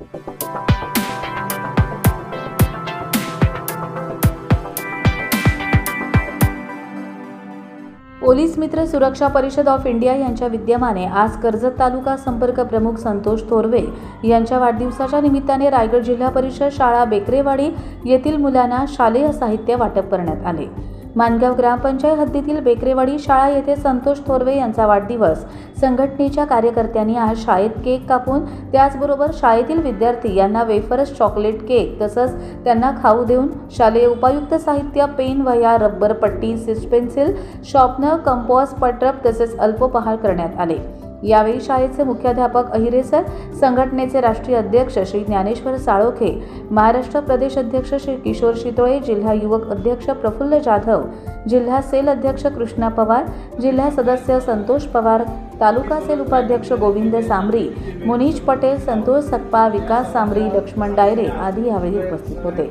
Police मित्र सुरक्षा परिषद ऑफ इंडिया यांच्या विद्यमाने आज कर्जत तालुका संपर्क प्रमुख संतोष थोरवे यांच्या वाढदिवसाच्या निमित्ताने रायगड जिल्हा परिषद शाळा बेकरेवाडी येथील मुलांना शालेय साहित्य वाटप करण्यात आले. मानगाव ग्रामपंचायत हद्दीतील बेकरेवाडी शाळा येथे संतोष थोरवे यांचा वाढदिवस. संघटनेच्या कार्यकर्त्यांनी आज शाळेत केक कापून त्याचबरोबर शाळेतील विद्यार्थी यांना वेफर्स चॉकलेट केक तसंच त्यांना खाऊ देऊन शालेय उपायुक्त साहित्य पेन वह्या रबर पट्टी सिस पेन्सिल शॉर्पनर कंपॉस पटरप तसेच अल्पोपहार करण्यात आले. यावेळी शाळेचे मुख्याध्यापक अहिरे सर संघटनेचे राष्ट्रीय अध्यक्ष श्री ज्ञानेश्वर साळोखे महाराष्ट्र प्रदेश अध्यक्ष श्री किशोर शितोळे जिल्हा युवक अध्यक्ष प्रफुल्ल जाधव जिल्हा सेल अध्यक्ष कृष्णा पवार जिल्हा सदस्य संतोष पवार तालुका सेल उपाध्यक्ष गोविंद सांबरी मुनीज पटेल संतोष सकपा विकास सांबरी लक्ष्मण डायरे आदी यावेळी उपस्थित होते.